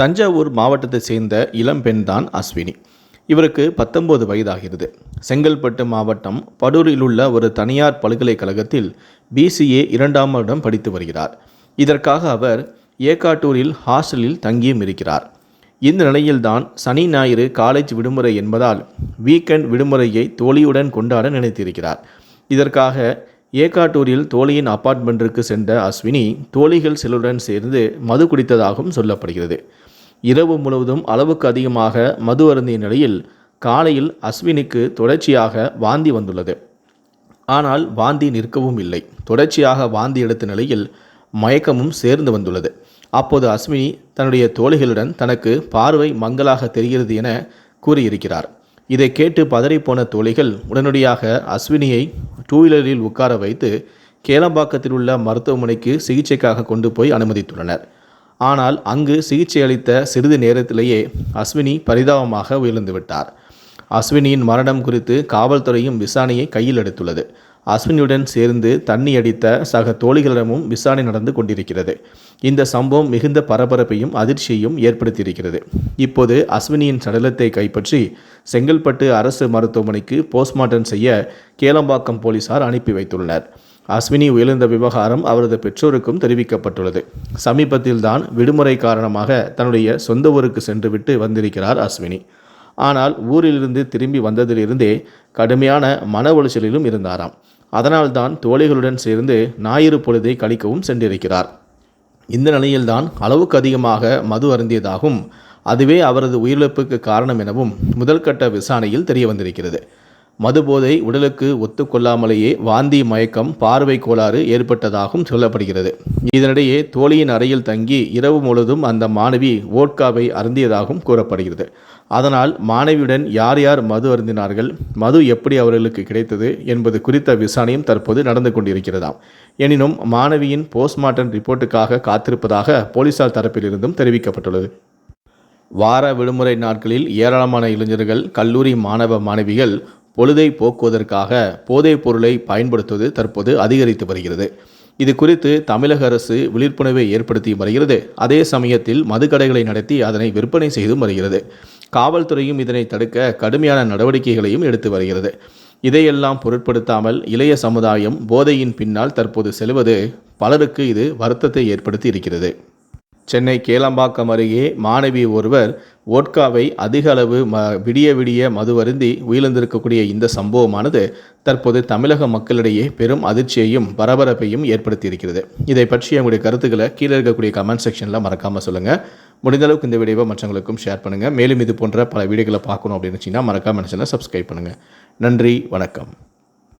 தஞ்சாவூர் மாவட்டத்தை சேர்ந்த இளம்பெண் தான் அஸ்வினி. இவருக்கு பத்தொன்பது வயதாகிறது. செங்கல்பட்டு மாவட்டம் படூரில் உள்ள ஒரு தனியார் பல்கலைக்கழகத்தில் பிசிஏ இரண்டாம் வருடம் படித்து வருகிறார். இதற்காக அவர் ஏகாட்டூரில் ஹாஸ்டலில் தங்கியும் இருக்கிறார். இந்த நிலையில்தான் சனி ஞாயிறு காலேஜ் விடுமுறை என்பதால் வீக்கெண்ட் விடுமுறையை தோழியுடன் கொண்டாட நினைத்திருக்கிறார். இதற்காக ஏகாட்டூரில் தோழியின் அப்பார்ட்மெண்ட்டிற்கு சென்ற அஸ்வினி தோழிகள் சிலருடன் சேர்ந்து மது குடித்ததாகவும் சொல்லப்படுகிறது. இரவு முழுவதும் அளவுக்கு அதிகமாக மது அருந்திய நிலையில் காலையில் அஸ்வினிக்கு தொடர்ச்சியாக வாந்தி வந்துள்ளது. ஆனால் வாந்தி நிற்கவும் இல்லை. தொடர்ச்சியாக வாந்தி எடுத்த நிலையில் மயக்கமும் சேர்ந்து வந்துள்ளது. அப்போது அஸ்வினி தன்னுடைய தோழிகளுடன் தனக்கு பார்வை மங்கலாக தெரிகிறது என கூறியிருக்கிறார். இதை கேட்டு பதறிப்போன தோழிகள் உடனடியாக அஸ்வினியை டூ வீலரில் உட்கார வைத்து கேளம்பாக்கத்தில் உள்ள மருத்துவமனைக்கு சிகிச்சைக்காக கொண்டு போய் அனுமதித்துள்ளனர். ஆனால் அங்கு சிகிச்சை அளித்த சிறிது நேரத்திலேயே அஸ்வினி பரிதாபமாக உயர்ந்து விட்டார் அஸ்வினியின் மரணம் குறித்து காவல்துறையும் விசாரணையை கையில் எடுத்துள்ளது. அஸ்வினியுடன் சேர்ந்து தண்ணி அடித்த சக தோழிகளிடமும் விசாரணை நடந்து கொண்டிருக்கிறது. இந்த சம்பவம் மிகுந்த பரபரப்பையும் அதிர்ச்சியையும் ஏற்படுத்தியிருக்கிறது. இப்போது அஸ்வினியின் சடலத்தை கைப்பற்றி செங்கல்பட்டு அரசு மருத்துவமனைக்கு போஸ்ட்மார்ட்டம் செய்ய கேளம்பாக்கம் போலீசார் அனுப்பி வைத்துள்ளனர். அஸ்வினி உயர்ந்த விவகாரம் அவரது பெற்றோருக்கும் தெரிவிக்கப்பட்டுள்ளது. சமீபத்தில்தான் விடுமுறை காரணமாக தன்னுடைய சொந்த ஊருக்கு சென்றுவிட்டு வந்திருக்கிறார் அஸ்வினி. ஆனால் ஊரிலிருந்து திரும்பி வந்ததிலிருந்தே கடுமையான மன உளைச்சலிலும் இருந்தாராம். அதனால்தான் தோழிகளுடன் சேர்ந்து ஞாயிறு பொழுதை கழிக்கவும் சென்றிருக்கிறார். இந்த நிலையில்தான் அளவுக்கு அதிகமாக மது அருந்தியதாகவும் அதுவே அவரது உயிரிழப்புக்கு காரணம் எனவும் முதல்கட்ட விசாரணையில் தெரிய வந்திருக்கிறது மதுபோதை உடலுக்கு ஒத்துக்கொள்ளாமலேயே வாந்தி மயக்கம் பார்வை கோளாறு ஏற்பட்டதாகவும் சொல்லப்படுகிறது. இதனிடையே தோழியின் அறையில் தங்கி இரவு முழுவதும் அந்த மாணவி ஓட்காவை அருந்தியதாகவும் கூறப்படுகிறது. அதனால் மாணவியுடன் யார் யார் மது அருந்தினார்கள் மது எப்படி அவர்களுக்கு கிடைத்தது என்பது குறித்த விசாரணையும் தற்போது நடந்து கொண்டிருக்கிறதாம். எனினும் மாணவியின் போஸ்ட்மார்ட்டம் ரிப்போர்ட்டுக்காக காத்திருப்பதாக போலீசார் தரப்பிலிருந்தும் தெரிவிக்கப்பட்டுள்ளது. வார விடுமுறை நாட்களில் ஏராளமான இளைஞர்கள் கல்லூரி மாணவ மாணவிகள் பொழுதை போக்குவதற்காக போதைப் பொருளை பயன்படுத்துவது தற்போது அதிகரித்து வருகிறது. இது குறித்து தமிழக அரசு விழிப்புணர்வை ஏற்படுத்தி வருகிறது. அதே சமயத்தில் மதுக்கடைகளை நடத்தி அதனை விற்பனை செய்தும் வருகிறது. காவல்துறையும் இதனை தடுக்க கடுமையான நடவடிக்கைகளையும் எடுத்து வருகிறது. இதையெல்லாம் பொருட்படுத்தாமல் இளைய சமுதாயம் போதையின் பின்னால் தற்போது செல்வது பலருக்கு இது வருத்தத்தை ஏற்படுத்தி இருக்கிறது. சென்னை கேளம்பாக்கம் அருகே மாணவி ஒருவர் ஓட்காவை அதிக அளவு ம விடிய விடிய மது அருந்தி இந்த சம்பவமானது தற்போது தமிழக மக்களிடையே பெரும் அதிர்ச்சியையும் பரபரப்பையும் ஏற்படுத்தியிருக்கிறது. இதை பற்றி உங்களுடைய கருத்துக்களை கீழே இருக்கக்கூடிய கமெண்ட் செக்ஷனில் மறக்காமல் சொல்லுங்கள் முடிந்தளவுக்கு இந்த வீடியோவை மற்றவங்களுக்கும் ஷேர் பண்ணுங்கள் மேலும் இது போன்ற பல வீடியோக்களை பார்க்கணும் அப்படின்னு வச்சிங்கன்னா மறக்காமல் சேனலை சப்ஸ்கிரைப் பண்ணுங்கள் நன்றி வணக்கம்.